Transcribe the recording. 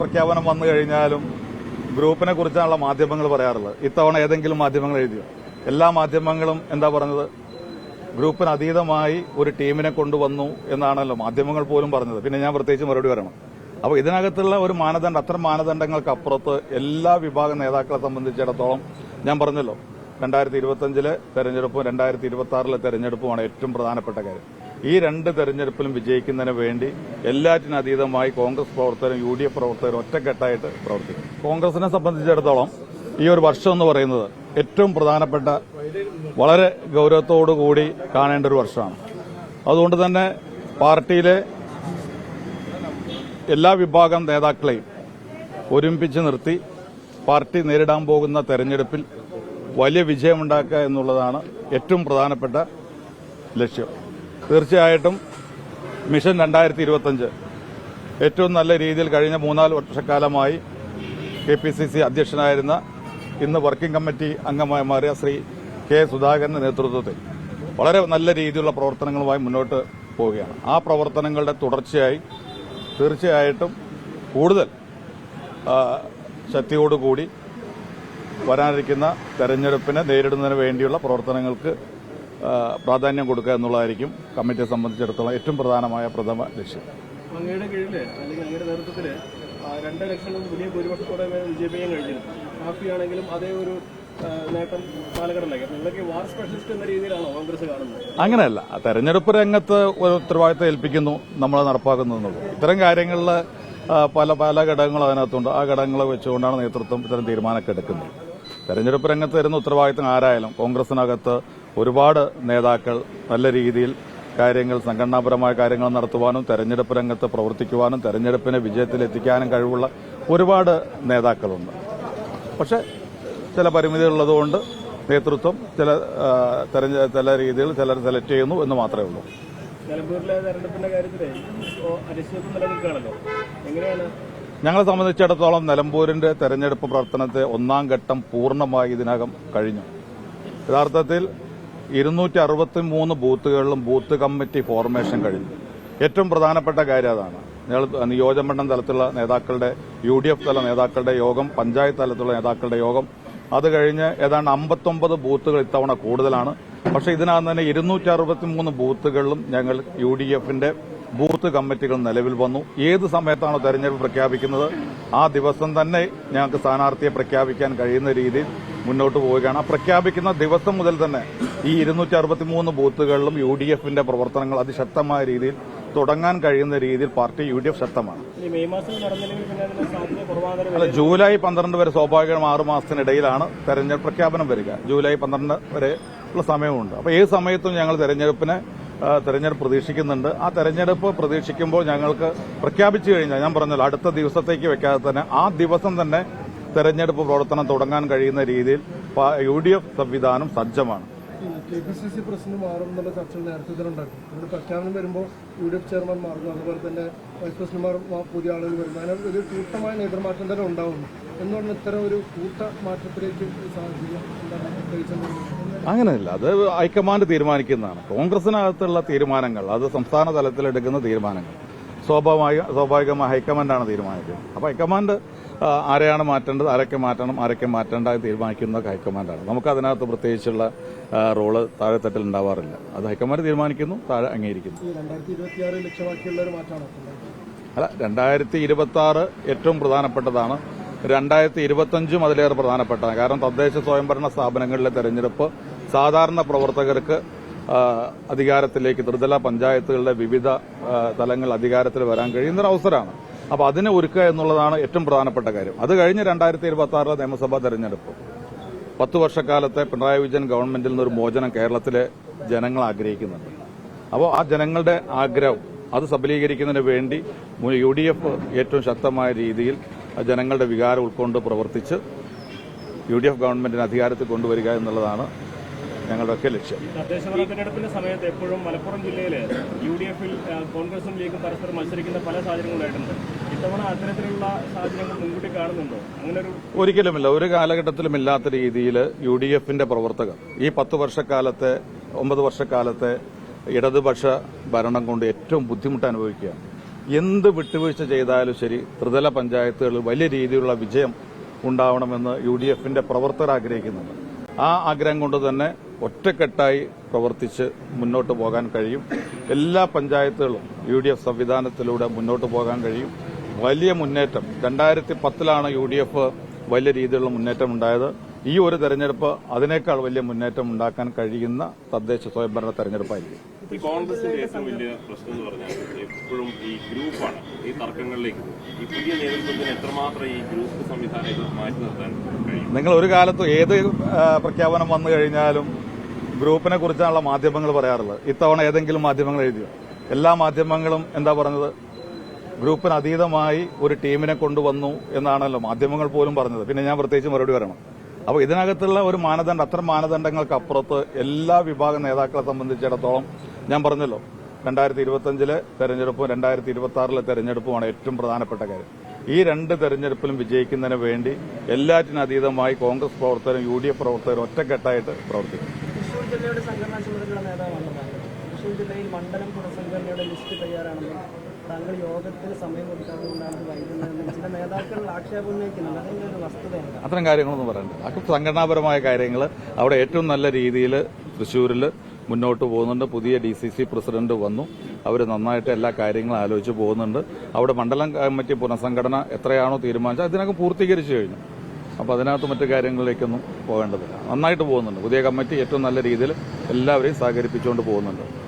പ്രഖ്യാപനം വന്നു കഴിഞ്ഞാലും ഗ്രൂപ്പിനെ കുറിച്ചാണല്ലോ മാധ്യമങ്ങൾ പറയാറുള്ളത്. ഇത്തവണ ഏതെങ്കിലും മാധ്യമങ്ങൾ എഴുതിയോ? എല്ലാ മാധ്യമങ്ങളും എന്താ പറഞ്ഞത്? ഗ്രൂപ്പിന് അതീതമായി ഒരു ടീമിനെ കൊണ്ടുവന്നു എന്നാണല്ലോ മാധ്യമങ്ങൾ പോലും പറഞ്ഞത്. പിന്നെ ഞാൻ പ്രത്യേകിച്ച് മറുപടി പറയണം. അപ്പോൾ ഇതിനകത്തുള്ള ഒരു മാനദണ്ഡം അത്തരം മാനദണ്ഡങ്ങൾക്ക് അപ്പുറത്ത് എല്ലാ വിഭാഗം നേതാക്കളെ സംബന്ധിച്ചിടത്തോളം ഞാൻ പറഞ്ഞല്ലോ രണ്ടായിരത്തി ഇരുപത്തിയഞ്ചിലെ തെരഞ്ഞെടുപ്പും രണ്ടായിരത്തി ഇരുപത്തി ആറിലെ തെരഞ്ഞെടുപ്പുമാണ് ഏറ്റവും പ്രധാനപ്പെട്ട കാര്യം. ഈ രണ്ട് തെരഞ്ഞെടുപ്പിലും വിജയിക്കുന്നതിന് വേണ്ടി എല്ലാറ്റിനും അതീതമായി കോൺഗ്രസ് പ്രവർത്തകരും യു ഡി എഫ് പ്രവർത്തകരും ഒറ്റക്കെട്ടായിട്ട് പ്രവർത്തിക്കും കോൺഗ്രസിനെ സംബന്ധിച്ചിടത്തോളം ഈ ഒരു വർഷം എന്ന് പറയുന്നത് ഏറ്റവും പ്രധാനപ്പെട്ട വളരെ ഗൗരവത്തോടുകൂടി കാണേണ്ട ഒരു വർഷമാണ്. അതുകൊണ്ട് തന്നെ പാർട്ടിയിലെ എല്ലാ വിഭാഗം നേതാക്കളെയും ഒരുമിപ്പിച്ച് നിർത്തി പാർട്ടി നേരിടാൻ പോകുന്ന തെരഞ്ഞെടുപ്പിൽ വലിയ വിജയമുണ്ടാക്കുക എന്നുള്ളതാണ് ഏറ്റവും പ്രധാനപ്പെട്ട ലക്ഷ്യം. തീർച്ചയായിട്ടും മിഷൻ രണ്ടായിരത്തി ഇരുപത്തഞ്ച് ഏറ്റവും നല്ല രീതിയിൽ കഴിഞ്ഞ മൂന്നാൽ വർഷക്കാലമായി കെ പി സി സി അധ്യക്ഷനായിരുന്ന ഇന്ന് വർക്കിംഗ് കമ്മിറ്റി അംഗമായി മാറിയ ശ്രീ കെ സുധാകരന്റെ നേതൃത്വത്തിൽ വളരെ നല്ല രീതിയിലുള്ള പ്രവർത്തനങ്ങളുമായി മുന്നോട്ട് പോവുകയാണ്. ആ പ്രവർത്തനങ്ങളുടെ തുടർച്ചയായി തീർച്ചയായിട്ടും കൂടുതൽ ശക്തിയോടുകൂടി വരാനിരിക്കുന്ന തെരഞ്ഞെടുപ്പിനെ നേരിടുന്നതിന് വേണ്ടിയുള്ള പ്രവർത്തനങ്ങൾക്ക് പ്രാധാന്യം കൊടുക്കുക എന്നുള്ളതായിരിക്കും കമ്മിറ്റിയെ സംബന്ധിച്ചിടത്തോളം ഏറ്റവും പ്രധാനമായ പ്രഥമ ലക്ഷ്യം. അങ്ങയുടെ കീഴിൽ അല്ലെങ്കിൽ അങ്ങയുടെ നേതൃത്വത്തിൽ ആ, രണ്ട് ഇലക്ഷനിലും വലിയ ഭൂരിപക്ഷത്തോടെ വിജയിപ്പിക്കാൻ കഴിഞ്ഞിരുന്നു. ഹാപ്പിയാണെങ്കിലും അതേ ഒരു നേട്ടം വാർ സ്പെഷ്യലിസ്റ്റ് എന്ന രീതിയിലാണോ കോൺഗ്രസ് കാണുന്നത്? അങ്ങനെയല്ല. തെരഞ്ഞെടുപ്പ് രംഗത്ത് ഒരു ഉത്തരവാദിത്തം ഏൽപ്പിക്കുന്നു നമ്മൾ നടപ്പാക്കുന്നതെന്നുള്ളൂ. ഇത്തരം കാര്യങ്ങളിൽ പല പല ഘടകങ്ങൾ അതിനകത്തുണ്ട്. ആ ഘടകങ്ങളെ വെച്ചുകൊണ്ടാണ് നേതൃത്വം ഇത്തരം തീരുമാനമൊക്കെ എടുക്കുന്നത്. തെരഞ്ഞെടുപ്പ് രംഗത്ത് വരുന്ന ഉത്തരവാദിത്തം ആരായാലും കോൺഗ്രസിനകത്ത് ഒരുപാട് നേതാക്കൾ നല്ല രീതിയിൽ കാര്യങ്ങൾ സംഘടനാപരമായ കാര്യങ്ങൾ നടത്തുവാനും തെരഞ്ഞെടുപ്പ് രംഗത്ത് പ്രവർത്തിക്കുവാനും തെരഞ്ഞെടുപ്പിനെ വിജയത്തിലെത്തിക്കാനും കഴിവുള്ള ഒരുപാട് നേതാക്കളുണ്ട്. പക്ഷേ ചില പരിമിതികളുള്ളതുകൊണ്ട് നേതൃത്വം ചില തെരഞ്ഞ ചില രീതിയിൽ ചിലർ സെലക്ട് ചെയ്യുന്നു എന്ന് മാത്രമേ ഉള്ളൂ. നിലമ്പൂരിലെ തെരഞ്ഞെടുപ്പിന്റെ കാര്യത്തിൽ ഇപ്പോ അനിശ്ചിതത്വം നിലനിൽക്കുകയാണല്ലോ. എങ്ങനെയാണ്? ഞങ്ങളെ സംബന്ധിച്ചിടത്തോളം നിലമ്പൂരിന്റെ തെരഞ്ഞെടുപ്പ് പ്രവർത്തനത്തെ ഒന്നാം ഘട്ടം പൂർണമായി ഇതിനകം കഴിഞ്ഞു. യഥാർത്ഥത്തിൽ ഇരുന്നൂറ്റി അറുപത്തി മൂന്ന് ബൂത്തുകളിലും ബൂത്ത് കമ്മിറ്റി ഫോർമേഷൻ കഴിഞ്ഞു. ഏറ്റവും പ്രധാനപ്പെട്ട കാര്യം അതാണ്. നിയോജകമണ്ഡലം തലത്തിലുള്ള നേതാക്കളുടെ യു ഡി എഫ് തല നേതാക്കളുടെ യോഗം പഞ്ചായത്ത് തലത്തിലുള്ള നേതാക്കളുടെ യോഗം അത് കഴിഞ്ഞ് ഏതാണ്ട് അമ്പത്തൊമ്പത് ബൂത്തുകൾ ഇത്തവണ കൂടുതലാണ്. പക്ഷേ ഇതിനകത്ത് തന്നെ ഇരുന്നൂറ്റി അറുപത്തി മൂന്ന് ബൂത്തുകളിലും ഞങ്ങൾ യു ഡി എഫിന്റെ ബൂത്ത് കമ്മിറ്റികൾ നിലവിൽ വന്നു. ഏത് സമയത്താണോ തെരഞ്ഞെടുപ്പ് പ്രഖ്യാപിക്കുന്നത്? ആ ദിവസം തന്നെ ഞങ്ങൾക്ക് സ്ഥാനാർത്ഥിയെ പ്രഖ്യാപിക്കാൻ കഴിയുന്ന രീതിയിൽ മുന്നോട്ട് പോവുകയാണ്. പ്രഖ്യാപിക്കുന്ന ദിവസം മുതൽ തന്നെ ഈ ഇരുന്നൂറ്റി അറുപത്തിമൂന്ന് ബൂത്തുകളിലും യു ഡി എഫിന്റെ പ്രവർത്തനങ്ങൾ അതിശക്തമായ രീതിയിൽ തുടങ്ങാൻ കഴിയുന്ന രീതിയിൽ പാർട്ടി യു ഡി എഫ് ശക്തമാണ് അല്ല ജൂലൈ പന്ത്രണ്ട് വരെ സ്വാഭാവികം ആറ് മാസത്തിനിടയിലാണ് തെരഞ്ഞെടുപ്പ് പ്രഖ്യാപനം വരിക. ജൂലൈ പന്ത്രണ്ട് വരെ ഉള്ള സമയമുണ്ട്. അപ്പോൾ ഏത് സമയത്തും ഞങ്ങൾ തെരഞ്ഞെടുപ്പിനെ തെരഞ്ഞെടുപ്പ് പ്രതീക്ഷിക്കുന്നുണ്ട്. ആ തെരഞ്ഞെടുപ്പ് പ്രതീക്ഷിക്കുമ്പോൾ ഞങ്ങൾക്ക് പ്രഖ്യാപിച്ചു കഴിഞ്ഞാൽ ഞാൻ പറഞ്ഞല്ലോ അടുത്ത ദിവസത്തേക്ക് വെക്കാതെ തന്നെ ആ ദിവസം തന്നെ തെരഞ്ഞെടുപ്പ് പ്രവർത്തനം തുടങ്ങാൻ കഴിയുന്ന രീതിയിൽ യു ഡി എഫ് സംവിധാനം സജ്ജമാണ്. K P C C president മാറും എന്നുള്ള ചർച്ചകൾ നേരത്തെ തന്നെ ഉണ്ടായിരുന്നു. ഇവിടെ പ്രഖ്യാപനം വരുമ്പോൾ യു ഡി എഫ് ചെയർമാൻ മാറുന്നു അതുപോലെ തന്നെ വൈസ് പ്രസിഡന്റുമാർ പുതിയ ആളുകൾ വരുന്നു അങ്ങനെ ഒരു കൂട്ടമായ നേതൃമാറ്റം തന്നെ ഉണ്ടാവുന്നു. എന്തുകൊണ്ട് ഇത്തരം ഒരു കൂട്ട മാറ്റത്തിലേക്ക് സാഹചര്യം അങ്ങനെയല്ല അത് ഹൈക്കമാൻഡ് തീരുമാനിക്കുന്നതാണ്. കോൺഗ്രസിനകത്തുള്ള തീരുമാനങ്ങൾ അത് സംസ്ഥാന തലത്തിലെടുക്കുന്ന തീരുമാനങ്ങൾ. സ്വാഭാവിക സ്വാഭാവികമായി ഹൈക്കമാൻഡാണ് തീരുമാനിക്കുന്നത്. അപ്പോൾ ഹൈക്കമാൻഡ് ആരെയാണ് മാറ്റേണ്ടത്? ആരൊക്കെ മാറ്റണം? ആരൊക്കെ മാറ്റേണ്ട തീരുമാനിക്കുന്നത് ഹൈക്കമാൻഡാണ്. നമുക്ക് അതിനകത്ത് പ്രത്യേകിച്ചുള്ള റോൾ താഴെത്തട്ടിൽ ഉണ്ടാവാറില്ല. അത് ഹൈക്കമാൻഡ് തീരുമാനിക്കുന്നു താഴെ അംഗീകരിക്കുന്നു. അല്ല രണ്ടായിരത്തി ഇരുപത്തി ആറ് ഏറ്റവും പ്രധാനപ്പെട്ടതാണ്. രണ്ടായിരത്തി ഇരുപത്തഞ്ചും അതിലേറെ പ്രധാനപ്പെട്ടതാണ്. കാരണം തദ്ദേശ സ്വയംഭരണ സ്ഥാപനങ്ങളിലെ തെരഞ്ഞെടുപ്പ് സാധാരണ പ്രവർത്തകർക്ക് അധികാരത്തിലേക്ക് ത്രിതല പഞ്ചായത്തുകളുടെ വിവിധ തലങ്ങൾ അധികാരത്തിൽ വരാൻ കഴിയുന്ന ഒരു അവസരമാണ് അപ്പോൾ അതിനെ ഒരുക്കുക എന്നുള്ളതാണ് ഏറ്റവും പ്രധാനപ്പെട്ട കാര്യം. അത് കഴിഞ്ഞ് രണ്ടായിരത്തി ഇരുപത്തി ആറിലെ നിയമസഭാ തെരഞ്ഞെടുപ്പ്. പത്ത് വർഷക്കാലത്തെ പിണറായി വിജയൻ ഗവൺമെന്റിൽ നിന്നൊരു മോചനം കേരളത്തിലെ ജനങ്ങൾ ആഗ്രഹിക്കുന്നുണ്ട്. അപ്പോൾ ആ ജനങ്ങളുടെ ആഗ്രഹം അത് സബലീകരിക്കുന്നതിന് വേണ്ടി യു ഡി എഫ് ഏറ്റവും ശക്തമായ രീതിയിൽ ജനങ്ങളുടെ വികാരം ഉൾക്കൊണ്ട് പ്രവർത്തിച്ച് യു ഡി എഫ് ഗവൺമെന്റിന് അധികാരത്തിൽ കൊണ്ടുവരിക എന്നുള്ളതാണ് ഞങ്ങളുടെയൊക്കെ ലക്ഷ്യം. ഭരണ തെരഞ്ഞെടുപ്പിന്റെ സമയത്ത് എപ്പോഴും മലപ്പുറം ജില്ലയിൽ യു ഡി എഫിൽ കോൺഗ്രസും ലീഗും പരസ്പരം മത്സരിക്കുന്ന പല സാഹചര്യങ്ങളുണ്ടായിട്ടുണ്ട് ഇത്തവണ അത്തരത്തിലുള്ള സാഹചര്യങ്ങൾ മുൻകൂട്ടി കാണുന്നുണ്ടോ? അങ്ങനെ ഒരു ഒരിക്കലുമില്ല. ഒരു കാലഘട്ടത്തിലും ഇല്ലാത്ത രീതിയിൽ യു ഡി എഫിന്റെ പ്രവർത്തകർ ഈ പത്ത് വർഷക്കാലത്തെ ഒമ്പത് വർഷക്കാലത്തെ ഇടതുപക്ഷ ഭരണം കൊണ്ട് ഏറ്റവും ബുദ്ധിമുട്ട് അനുഭവിക്കുകയാണ്. എന്ത് വിട്ടുവീഴ്ച ചെയ്താലും ശരി ത്രിതല പഞ്ചായത്തുകളിൽ വലിയ രീതിയിലുള്ള വിജയം ഉണ്ടാവണമെന്ന് യു ഡി എഫിന്റെ പ്രവർത്തകർ ആഗ്രഹിക്കുന്നുണ്ട്. ആ ആഗ്രഹം കൊണ്ട് തന്നെ ഒറ്റക്കെട്ടായി പ്രവർത്തിച്ച് മുന്നോട്ട് പോകാൻ കഴിയും. എല്ലാ പഞ്ചായത്തുകളും യു ഡി എഫ് സംവിധാനത്തിലൂടെ മുന്നോട്ട് പോകാൻ കഴിയും. വലിയ മുന്നേറ്റം. രണ്ടായിരത്തി പത്തിലാണ് യു ഡി എഫ് വലിയ രീതിയിലുള്ള മുന്നേറ്റം ഉണ്ടായത്. ഈ ഒരു തെരഞ്ഞെടുപ്പ് അതിനേക്കാൾ വലിയ മുന്നേറ്റം ഉണ്ടാക്കാൻ കഴിയുന്ന തദ്ദേശ സ്വയംഭരണ തെരഞ്ഞെടുപ്പായിരിക്കും. ഈ കോൺഗ്രസിന്റെ ഏറ്റവും വലിയ പ്രശ്നം എന്ന് പറഞ്ഞാൽ എപ്പോഴും ഈ ഗ്രൂപ്പാണ് ഈ തർക്കങ്ങളിലേക്ക്. ഈ പുതിയ നേതൃത്വത്തിന് എത്രമാത്രം ഈ ഗ്രൂപ്പ് സംവിധാനം ഇത് മാറ്റി നിർത്താൻ കഴിയും? നിങ്ങൾ ഒരു കാലത്ത് ഏത് പ്രഖ്യാപനം വന്നു കഴിഞ്ഞാലും ഗ്രൂപ്പിനെ കുറിച്ചാണല്ലോ മാധ്യമങ്ങൾ പറയാറുള്ളത്. ഇത്തവണ ഏതെങ്കിലും മാധ്യമങ്ങൾ എഴുതിയോ? എല്ലാ മാധ്യമങ്ങളും എന്താ പറഞ്ഞത്? ഗ്രൂപ്പിന് അതീതമായി ഒരു ടീമിനെ കൊണ്ടുവന്നു എന്നാണല്ലോ മാധ്യമങ്ങൾ പോലും പറഞ്ഞത്. പിന്നെ ഞാൻ പ്രത്യേകിച്ച് മറുപടി പറയണം. അപ്പോൾ ഇതിനകത്തുള്ള ഒരു മാനദണ്ഡം അത്തരം മാനദണ്ഡങ്ങൾക്ക് അപ്പുറത്ത് എല്ലാ വിഭാഗം നേതാക്കളെ സംബന്ധിച്ചിടത്തോളം ഞാൻ പറഞ്ഞല്ലോ രണ്ടായിരത്തി ഇരുപത്തിയഞ്ചിലെ തെരഞ്ഞെടുപ്പും രണ്ടായിരത്തി ഇരുപത്തി ആറിലെ തെരഞ്ഞെടുപ്പുമാണ് ഏറ്റവും പ്രധാനപ്പെട്ട കാര്യം. ഈ രണ്ട് തെരഞ്ഞെടുപ്പിലും വിജയിക്കുന്നതിന് വേണ്ടി എല്ലാറ്റിനും അതീതമായി കോൺഗ്രസ് പ്രവർത്തകരും യു ഡി എഫ് പ്രവർത്തകരും ഒറ്റക്കെട്ടായിട്ട് പ്രവർത്തിക്കും. തൃശൂർ ജില്ലയുടെ സംഘടനാ ചുമതലയുള്ള നേതാവാണ് താങ്കൾ. തൃശൂർ ജില്ലയിൽ മണ്ഡലം പുനഃസംഘടനയുടെ ലിസ്റ്റ് തയ്യാറാണെന്നും താങ്കൾ യോഗത്തിന് സമയം കൊടുക്കാത്തതുകൊണ്ടാണ് വൈകുന്നതെന്നും ചില നേതാക്കൾ ആക്ഷേപം ഉന്നയിക്കുന്നുണ്ട് അതിന്റെ ഒരു വസ്തുതയാണ്? അത്തരം കാര്യങ്ങളൊന്നും പറയണ്ട. സംഘടനാപരമായ കാര്യങ്ങൾ അവിടെ ഏറ്റവും നല്ല രീതിയിൽ തൃശ്ശൂരിൽ മുന്നോട്ട് പോകുന്നുണ്ട്. പുതിയ ഡി സി സി പ്രസിഡന്റ് വന്നു. അവർ നന്നായിട്ട് എല്ലാ കാര്യങ്ങളും ആലോചിച്ച് പോകുന്നുണ്ട്. അവിടെ മണ്ഡലം കമ്മിറ്റി പുനഃസംഘടന എത്രയാണോ തീരുമാനിച്ചത് അതിനകം പൂർത്തീകരിച്ചു കഴിഞ്ഞു. അപ്പോൾ അതിനകത്ത് മറ്റു കാര്യങ്ങളിലേക്കൊന്നും പോകേണ്ടതില്ല. നന്നായിട്ട് പോകുന്നുണ്ട്. പുതിയ കമ്മിറ്റി ഏറ്റവും നല്ല രീതിയിൽ എല്ലാവരെയും സഹകരിപ്പിച്ചുകൊണ്ട് പോകുന്നുണ്ട്.